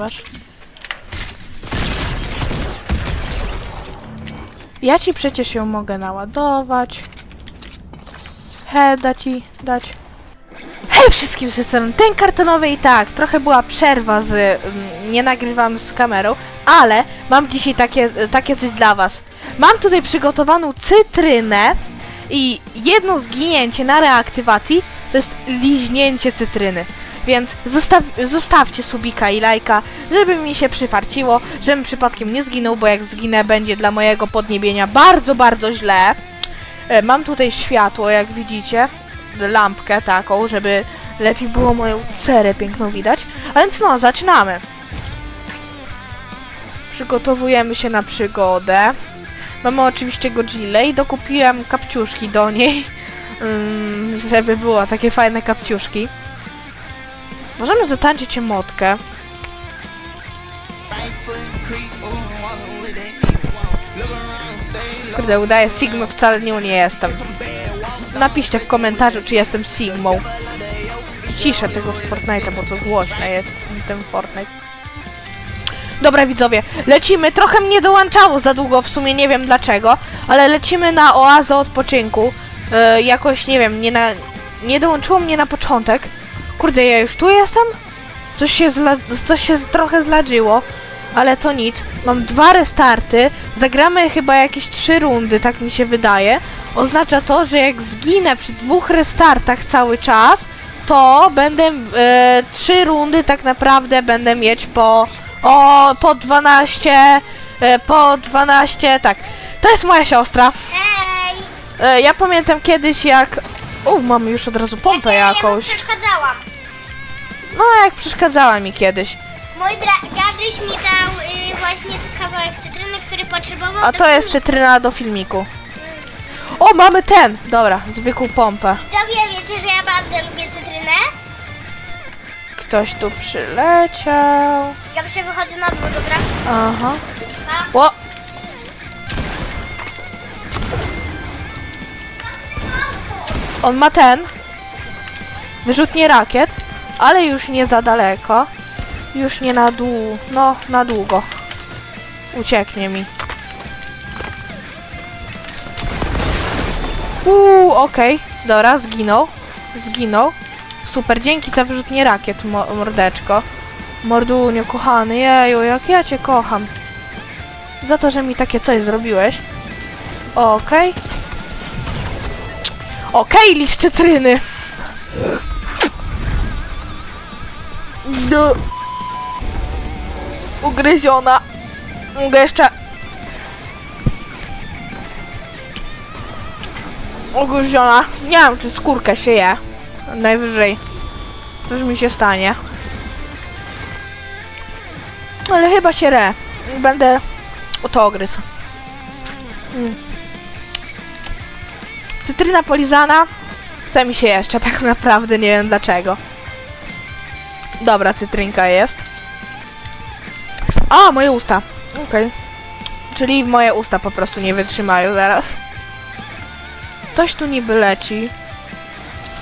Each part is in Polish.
Masz. Ja ci przecież ją mogę naładować. He, ci dać. Hej wszystkim systemem, ten kartonowy i tak, trochę była przerwa z, mm, nie nagrywam z kamerą, ale mam dzisiaj takie, takie coś dla was. Mam tutaj przygotowaną cytrynę i jedno zginięcie na reaktywacji to jest liźnięcie cytryny. Więc zostaw, zostawcie subika i lajka, żeby mi się przyfarciło, żebym przypadkiem nie zginął, bo jak zginę będzie dla mojego podniebienia bardzo, bardzo źle. E, Mam tutaj światło, jak widzicie, lampkę taką, żeby lepiej było moją cerę piękną widać. A więc no, zaczynamy. Przygotowujemy się na przygodę. Mamy oczywiście Godzilla i dokupiłem kapciuszki do niej, ym, żeby było takie fajne kapciuszki. Możemy zatańczyć emotkę. Kurde, udaję Sigma, wcale nią nie jestem. Napiszcie w komentarzu, czy jestem Sigmą. Ciszę tego Fortnite'a, bo to głośne jest ten Fortnite. Dobra widzowie, lecimy. Trochę mnie dołączało za długo, w sumie nie wiem dlaczego, ale lecimy na oazę odpoczynku. E, jakoś, nie wiem, nie, na, nie dołączyło mnie na początek. Kurde, ja już tu jestem? Coś się, zla, coś się trochę zladziło, ale to nic. Mam dwa restarty, zagramy chyba jakieś trzy rundy, tak mi się wydaje. Oznacza to, że jak zginę przy dwóch restartach cały czas, to będę e, trzy rundy tak naprawdę będę mieć po o po 12 e, po 12 tak. To jest moja siostra. Hej! E, ja pamiętam kiedyś jak o, mamy już od razu pompę ja, ja jakąś. przeszkadzałam. No, jak przeszkadzała mi kiedyś. Mój brat Gabryś mi dał y, właśnie kawałek cytryny, który potrzebował A do to jest cytryna do filmiku. O, mamy ten! Dobra, zwykłą pompę. Widzowie, wiecie, że ja bardzo lubię cytrynę? Ktoś tu przyleciał. Gabryś, ja wychodzę na dwór, dobra? Aha. Pa. O! On ma ten. Wyrzutnie rakiet, ale już nie za daleko. Już nie na dół. No, na długo. Ucieknie mi. Uuu, okej. Dobra, zginął. Zginął. Super, dzięki za wyrzutnie rakiet, mo mordeczko. Mordunio, kochany, jeju, jak ja cię kocham. Za to, że mi takie coś zrobiłeś. Okej. Okej, liść cytryny. Ugryziona. Mogę jeszcze... Ugryziona. Nie wiem, czy skórkę się je. Najwyżej. Coś mi się stanie. Ale chyba się re. Będę to gryzł. Mm. Cytryna polizana. Chce mi się jeszcze, tak naprawdę nie wiem dlaczego. Dobra, cytrynka jest. A, moje usta. Okej. Czyli moje usta po prostu nie wytrzymają zaraz. Ktoś tu niby leci.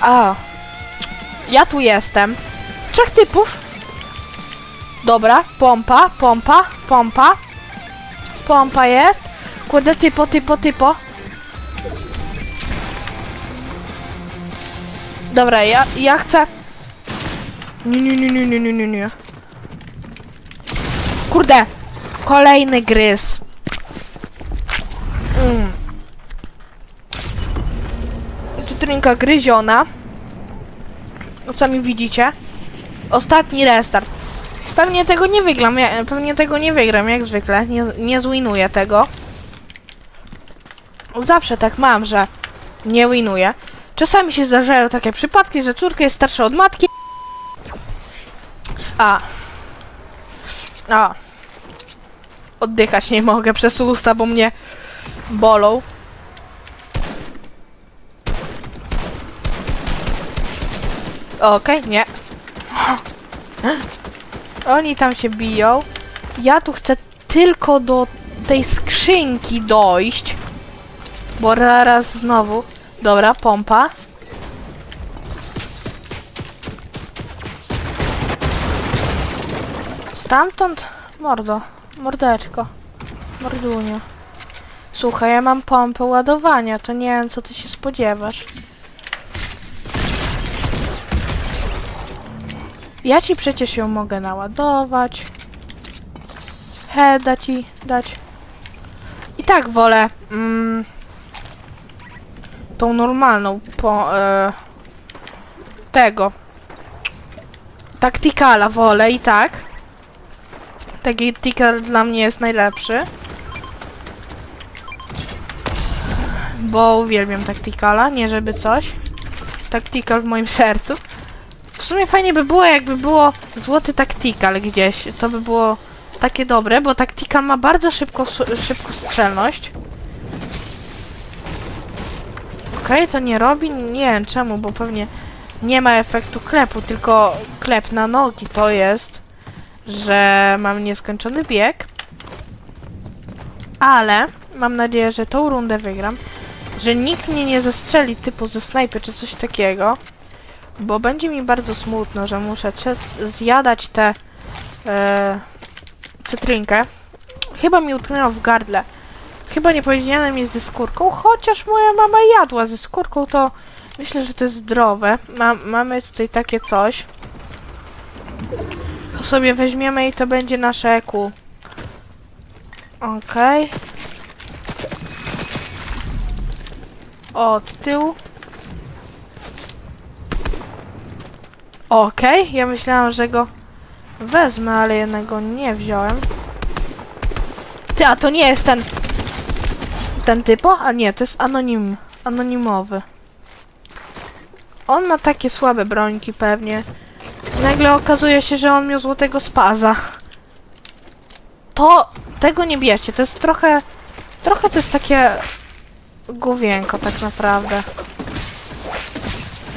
A. Ja tu jestem. Trzech typów. Dobra, pompa, pompa, pompa. Pompa jest. Kurde, typo, typo, typo. Dobra, ja, ja chcę... Nie, nie, nie, nie, nie, nie, nie. Kurde! Kolejny gryz. Mm. Cytrynka gryziona. Sami widzicie. Ostatni restart. Pewnie tego nie wygram, ja, pewnie tego nie wygram, jak zwykle. Nie, nie zwinuję tego. Zawsze tak mam, że nie winuję. Czasami się zdarzają takie przypadki, że córka jest starsza od matki. A. A. Oddychać nie mogę przez usta, bo mnie bolą. Okej, nie. Oni tam się biją. Ja tu chcę tylko do tej skrzynki dojść. Bo zaraz znowu. Dobra, pompa. Stamtąd? Mordo, mordeczko, mordunio. Słuchaj, ja mam pompę ładowania, to nie wiem, co ty się spodziewasz. Ja ci przecież ją mogę naładować. Heada ci dać. I tak wolę mm, tą normalną po e, tego Taktikala wolę i tak. Taki tikal dla mnie jest najlepszy. Bo uwielbiam taktikala, nie żeby coś. Taktikal w moim sercu. W sumie fajnie by było, jakby było złoty taktikal gdzieś. To by było takie dobre, bo taktikal ma bardzo szybko, szybko strzelność. Okej, to nie robi? Nie wiem czemu, bo pewnie nie ma efektu klepu, tylko klep na nogi to jest, że mam nieskończony bieg. Ale mam nadzieję, że tą rundę wygram, że nikt mnie nie zastrzeli typu ze snajpy czy coś takiego, bo będzie mi bardzo smutno, że muszę zjadać tę e, cytrynkę. Chyba mi utknęło w gardle. Chyba nie powinienem jest ze skórką, chociaż moja mama jadła ze skórką, to myślę, że to jest zdrowe. Ma, mamy tutaj takie coś. Sobie weźmiemy i to będzie nasze EQ. Okej. Od tyłu. Okej, ja myślałam, że go wezmę, ale jednego nie wziąłem. Ty, a to nie jest ten... Ten typo? A nie, to jest anonim. Anonimowy. On ma takie słabe brońki pewnie. Nagle okazuje się, że on miał złotego spaza. To... Tego nie bierzcie, to jest trochę... Trochę to jest takie... Główienko tak naprawdę.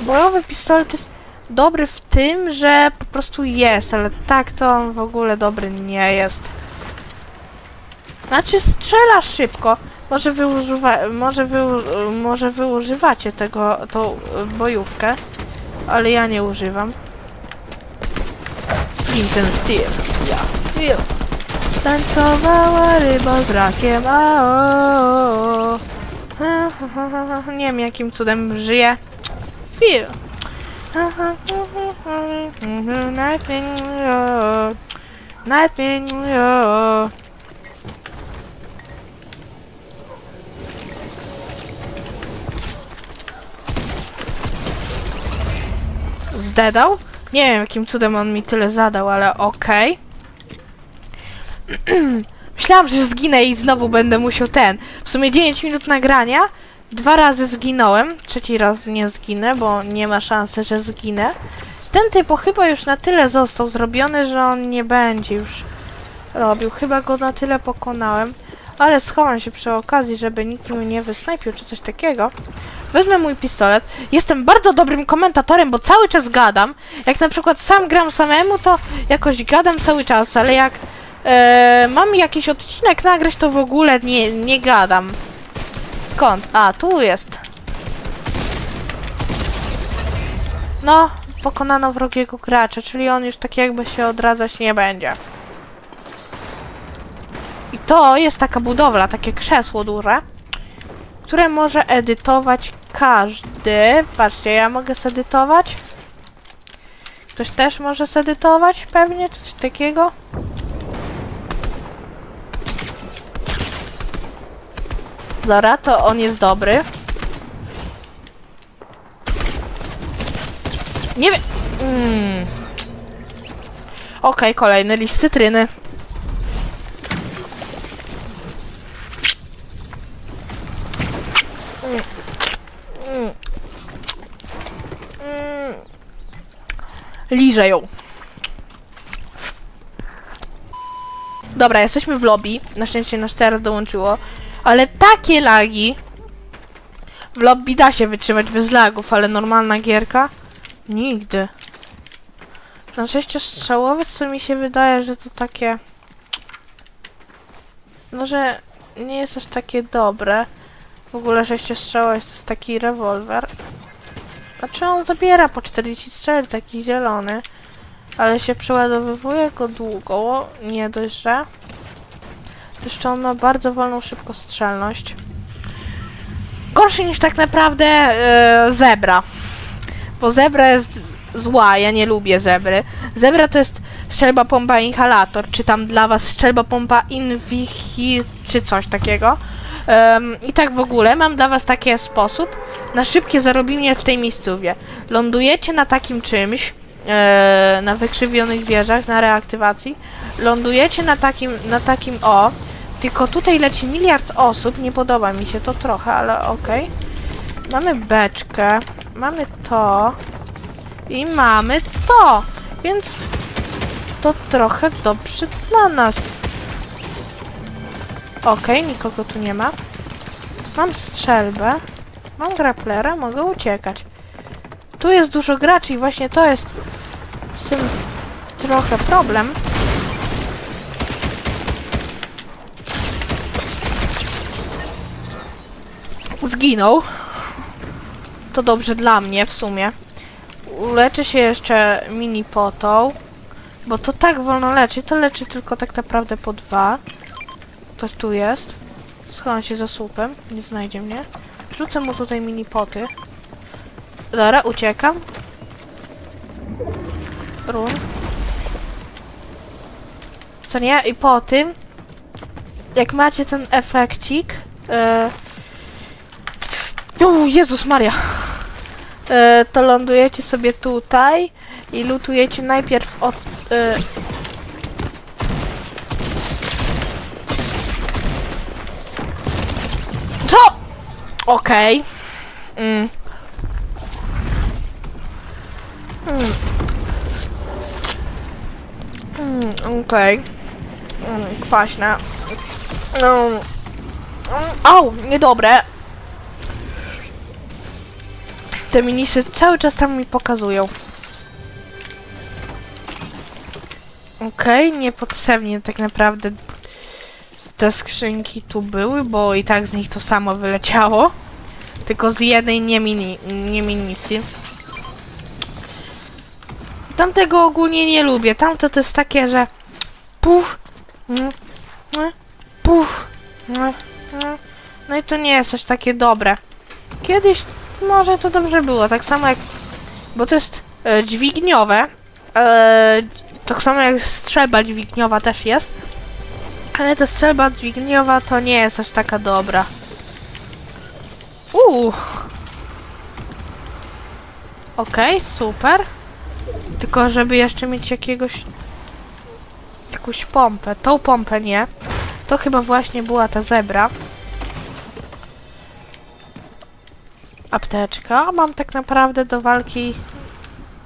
Bojowy pistolet jest dobry w tym, że po prostu jest, ale tak to on w ogóle dobry nie jest. Znaczy strzela szybko. Może wy, używa, może wy, może wy używacie tego, tą bojówkę, ale ja nie używam. Flint Steel, ja feel. Tancowała ryba z rakiem, a o, o. Nie wiem jakim cudem żyje. Feel. Nightwing, yo. Nightwing, yo. Zdedał? Nie wiem jakim cudem on mi tyle zadał, ale okej. Myślałam, że zginę i znowu będę musiał ten. W sumie 9 minut nagrania. Dwa razy zginąłem. Trzeci raz nie zginę, bo nie ma szansy, że zginę. Ten typo chyba już na tyle został zrobiony, że on nie będzie już robił. Chyba go na tyle pokonałem. Ale schowam się przy okazji, żeby nikt mnie nie wysnajpił czy coś takiego. Wezmę mój pistolet. Jestem bardzo dobrym komentatorem, bo cały czas gadam. Jak na przykład sam gram samemu, to jakoś gadam cały czas, ale jak e, mam jakiś odcinek nagrać, to w ogóle nie, nie gadam. Skąd? A, tu jest. No, pokonano wrogiego gracza, czyli on już tak jakby się odradzać nie będzie. I to jest taka budowla, takie krzesło duże, które może edytować każdy. Patrzcie, ja mogę zedytować. Ktoś też może zedytować pewnie, coś takiego. Dobra, to on jest dobry. Nie wiem. Mm. Okej, kolejny list cytryny. Liżę ją. Dobra, jesteśmy w lobby. Na szczęście nasz teraz dołączyło. Ale takie lagi. W lobby da się wytrzymać bez lagów, ale normalna gierka? Nigdy. Na sześciostrzałowiec to mi się wydaje, że to takie... No, że nie jest aż takie dobre. W ogóle sześciostrzałowiec to jest taki rewolwer. Znaczy on zabiera po 40 strzał, taki zielony. Ale się przeładowywuje go długo, nie dość, że... To on ma bardzo wolną szybkostrzelność. Gorszy niż tak naprawdę e, zebra. Bo zebra jest zła, ja nie lubię zebry. Zebra to jest strzelba pompa inhalator, czy tam dla was strzelba pompa inwichi, czy coś takiego. Em, I tak w ogóle mam dla was taki sposób na szybkie zarobienie w tej miejscowie. Lądujecie na takim czymś, e, na wykrzywionych wieżach, na reaktywacji. Lądujecie na takim, na takim o, tylko tutaj leci miliard osób, nie podoba mi się to trochę, ale okej. Mamy beczkę, mamy to i mamy to, więc to trochę dobrze dla nas. Okej, nikogo tu nie ma. Mam strzelbę, mam graplera, mogę uciekać. Tu jest dużo graczy i właśnie to jest z tym trochę problem. Zginął. To dobrze dla mnie w sumie. Uleczę się jeszcze mini potą. Bo to tak wolno leczy. To leczy tylko tak naprawdę po dwa. Ktoś tu jest. Schowam się za słupem. Nie znajdzie mnie. Rzucę mu tutaj mini poty. Dobra, uciekam. Run. Co nie? I po tym, jak macie ten efekcik, yy, o, Jezus Maria. E, to lądujecie sobie tutaj i lutujecie najpierw od... E, Okej. Mm. Mm. Mm, Okej. Kwaśne. Mm, Au, niedobre. Te minisy cały czas tam mi pokazują. Okej, niepotrzebnie tak naprawdę te skrzynki tu były, bo i tak z nich to samo wyleciało. Tylko z jednej nie, mini, nie minisy. Tamtego ogólnie nie lubię. Tamto to jest takie, że puf, puf, no i to nie jest aż takie dobre. Kiedyś może to dobrze było, tak samo jak... Bo to jest e, dźwigniowe. E, tak samo jak strzelba dźwigniowa też jest. Ale ta strzelba dźwigniowa to nie jest aż taka dobra. Uuu. Okej, super. Tylko żeby jeszcze mieć jakiegoś... Jakąś pompę. Tą pompę nie. To chyba właśnie była ta zebra. apteczka. Mam tak naprawdę do walki...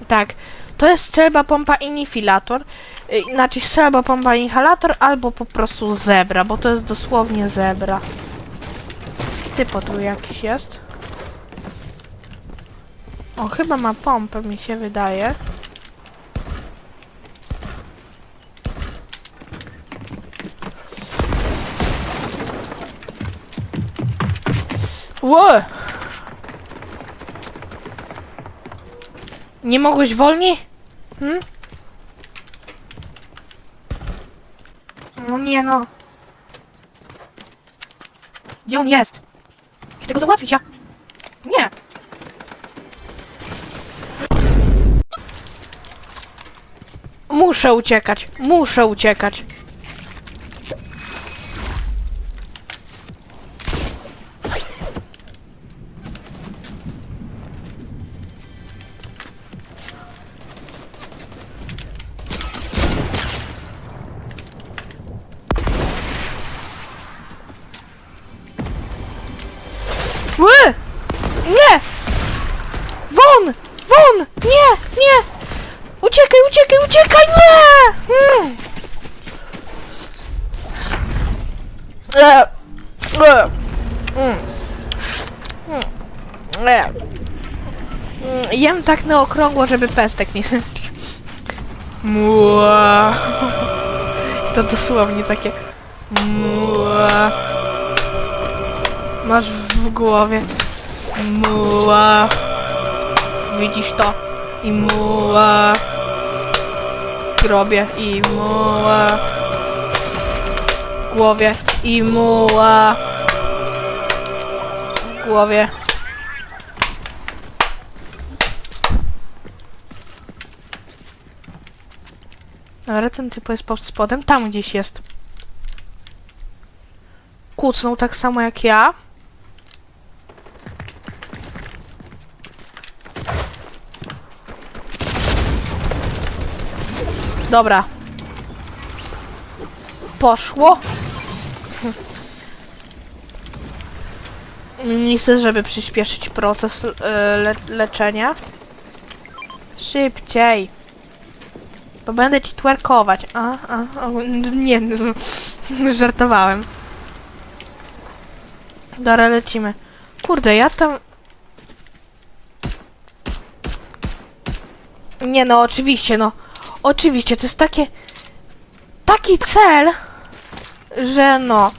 Tak, to jest strzelba pompa inifilator. Y, Znaczy strzelba pompa inhalator albo po prostu zebra, bo to jest dosłownie zebra. Typo tu jakiś jest. O, chyba ma pompę, mi się wydaje. Ło! Nie mogłeś wolniej? Hmm? No nie no. Gdzie on jest? Chcę go załatwić, ja. Nie. Muszę uciekać. Muszę uciekać. Na okrągło, żeby pestek nie Mua. To dosłownie takie Mua. Masz w głowie muła. Widzisz to? I muła. grobie i muła. W głowie i muła. W głowie. Dobra, ten typ jest pod spodem. Tam gdzieś jest. Kucnął tak samo jak ja. Dobra. Poszło. Nisy, żeby przyspieszyć proces e, le leczenia. Szybciej. Bo będę ci twerkować. A, a, a nie, żartowałem. Dobra, lecimy. Kurde, ja tam... Nie no, oczywiście, no. Oczywiście, to jest takie... Taki cel, że no...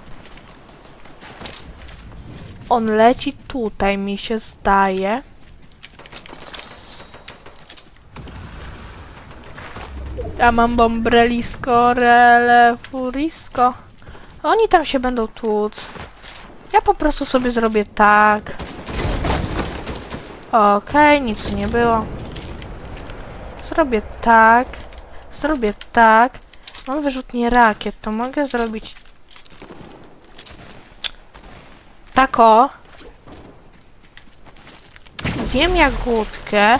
On leci tutaj, mi się zdaje. Ja mam bombrelisko, rele, furisko. Oni tam się będą tłuc. Ja po prostu sobie zrobię tak. Okej, nic tu nie było. Zrobię tak. Zrobię tak. Mam wyrzutnie rakiet, to mogę zrobić tak o. Zjem jagódkę.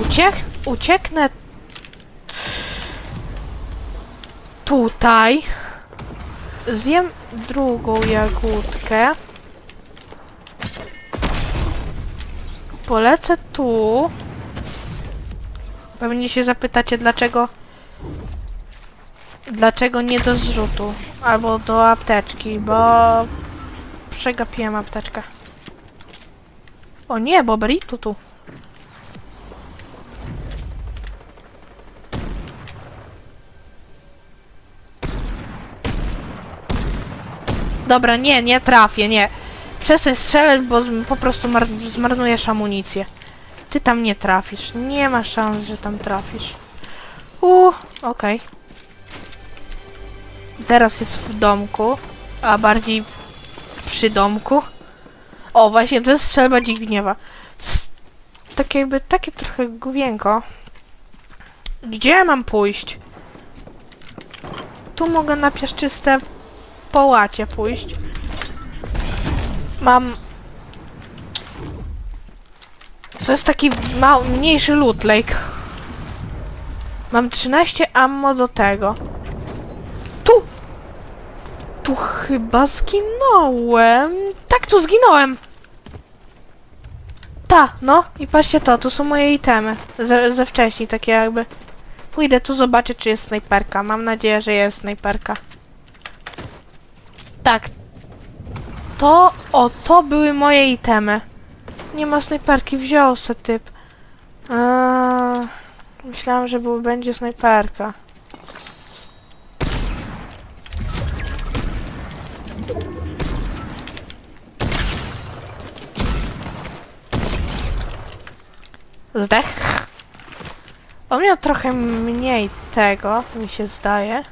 Uciek ucieknę tutaj. Zjem drugą jagódkę. Polecę tu. Pewnie się zapytacie, dlaczego dlaczego nie do zrzutu albo do apteczki, bo przegapiłem apteczkę. O nie, bo Beritu tu. Dobra, nie, nie trafię, nie. Przestań strzelać, bo po prostu mar zmarnujesz amunicję. Ty tam nie trafisz. Nie ma szans, że tam trafisz. Uuu, okej. Teraz jest w domku, a bardziej przy domku. O, właśnie, to jest strzelba dzik gniewa. To jest Tak jakby, takie trochę główienko. Gdzie ja mam pójść? Tu mogę na piaszczyste połacie pójść. Mam... To jest taki mały, mniejszy loot lake. Mam 13 ammo do tego. Tu! Tu chyba zginąłem. Tak, tu zginąłem. Ta, no i patrzcie to, tu są moje itemy. Ze, ze wcześniej, takie jakby. Pójdę tu zobaczyć, czy jest snajperka. Mam nadzieję, że jest snajperka. Tak. To, o, to były moje itemy. Nie ma snajperki, wziął se typ. Eee, myślałam, że był, będzie snajperka. Zdech. On miał trochę mniej tego, mi się zdaje.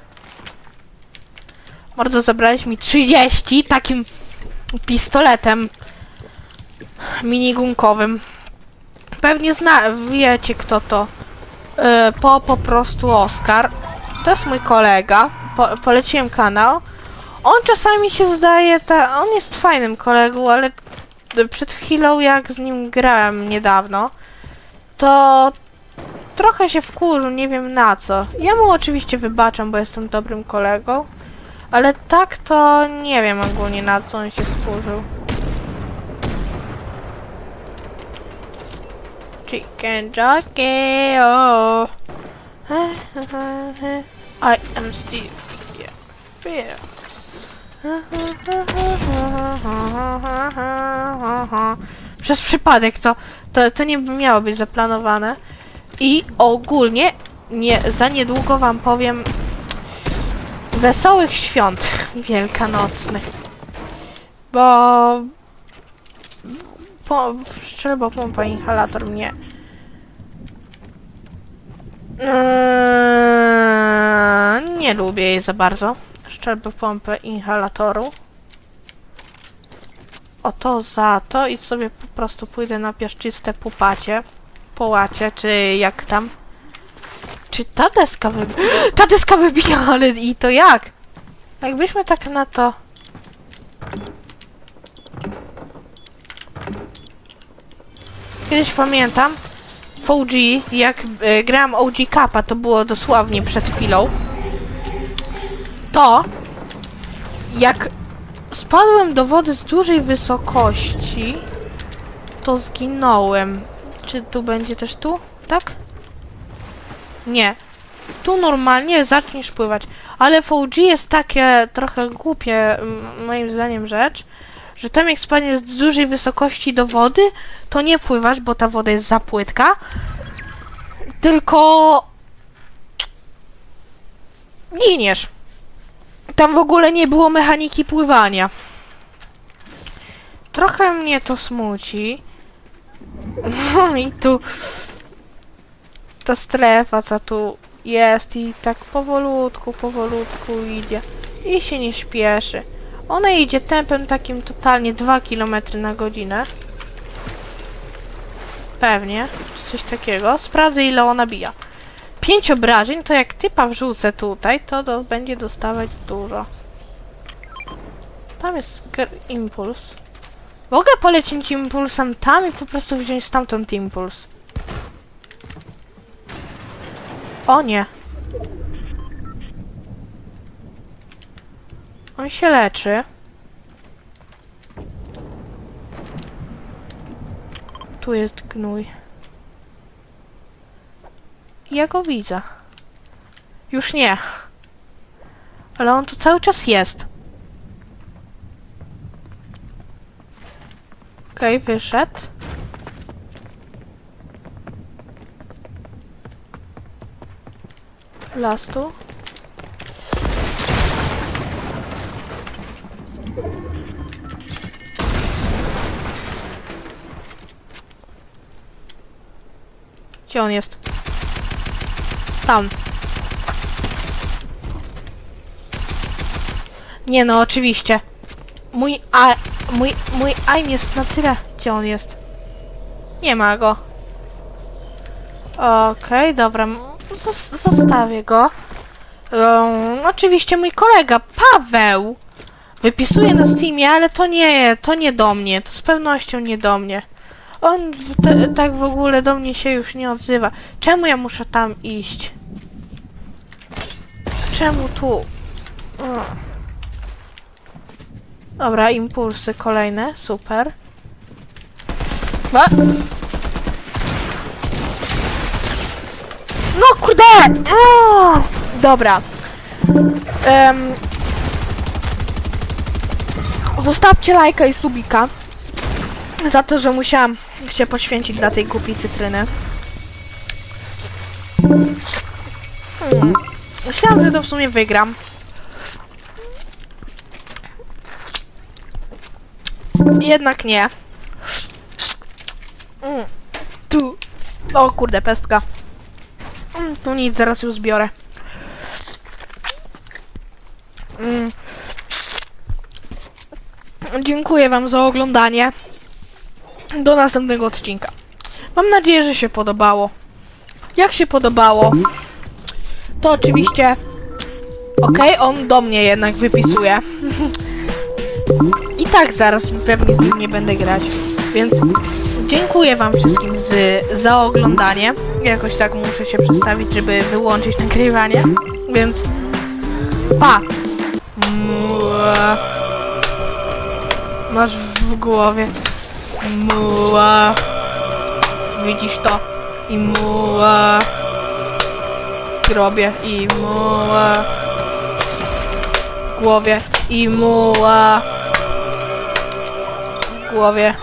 Bardzo zabrałeś mi 30 takim pistoletem minigunkowym. Pewnie zna, wiecie kto to. Yy, po po prostu Oskar. To jest mój kolega. Po, poleciłem kanał. On czasami się zdaje, ta, on jest fajnym kolegą, ale przed chwilą jak z nim grałem niedawno, to trochę się wkurzył, nie wiem na co. Ja mu oczywiście wybaczam, bo jestem dobrym kolegą, ale tak to nie wiem ogólnie na co on się wkurzył. Chicken jockey, oh. I am Steve. Yeah. Fear. Przez przypadek to, to, to nie miało być zaplanowane. I ogólnie nie, za niedługo wam powiem wesołych świąt wielkanocnych. Bo po, strzelba pompa inhalator mnie Eee, nie lubię jej za bardzo. Szczelbę pompę inhalatoru. O to za to i sobie po prostu pójdę na piaszczyste pupacie. Połacie, czy jak tam. Czy ta deska wybija? Ta deska wybija, ale i to jak? Jakbyśmy tak na to... Kiedyś pamiętam, w OG, jak e, grałem OG Kappa, to było dosłownie przed chwilą, to jak spadłem do wody z dużej wysokości, to zginąłem. Czy tu będzie też tu? Tak? Nie. Tu normalnie zaczniesz pływać. Ale OG jest takie trochę głupie, moim zdaniem, rzecz, że tam jak spadniesz z dużej wysokości do wody, to nie pływasz, bo ta woda jest za płytka, tylko giniesz. Tam w ogóle nie było mechaniki pływania. Trochę mnie to smuci. No i tu ta strefa, co tu jest i tak powolutku, powolutku idzie i się nie śpieszy. Ona idzie tempem takim totalnie 2 km na godzinę. Pewnie, czy coś takiego. Sprawdzę ile ona bija. 5 obrażeń, to jak typa wrzucę tutaj, to do, będzie dostawać dużo. Tam jest impuls. Mogę polecieć impulsem tam i po prostu wziąć stamtąd impuls. O nie. On się leczy. Tu jest gnój. Ja go widzę. Już nie. Ale on tu cały czas jest. Okej, wyszedł. Las tu. Gdzie on jest? Tam. Nie no, oczywiście. Mój a... Mój... Mój aim jest na tyle. Gdzie on jest? Nie ma go. Okej, dobra. Zostawię go. Um, oczywiście mój kolega, Paweł, wypisuje na Steamie, ale to nie, to nie do mnie. To z pewnością nie do mnie. On te, tak w ogóle do mnie się już nie odzywa. Czemu ja muszę tam iść? Czemu tu? O. Dobra, impulsy kolejne, super. Ba no Dobra. Em, zostawcie lajka i subika za to, że musiałam się poświęcić dla tej głupiej cytryny. Hmm. Myślałam, że to w sumie wygram. Jednak nie. Mm. Tu. O kurde, pestka. Nic, zaraz ją zbiorę. Mm. Dziękuję wam za oglądanie. Do następnego odcinka. Mam nadzieję, że się podobało. Jak się podobało, to oczywiście... Okej, on do mnie jednak wypisuje. I tak zaraz pewnie z nim nie będę grać. Więc dziękuję wam wszystkim z, za oglądanie. Jakoś tak muszę się przestawić, żeby wyłączyć nagrywanie. Więc pa! Mua. Masz w głowie. Muła. Widzisz to? I muła. Robię i muła. W głowie i muła. W głowie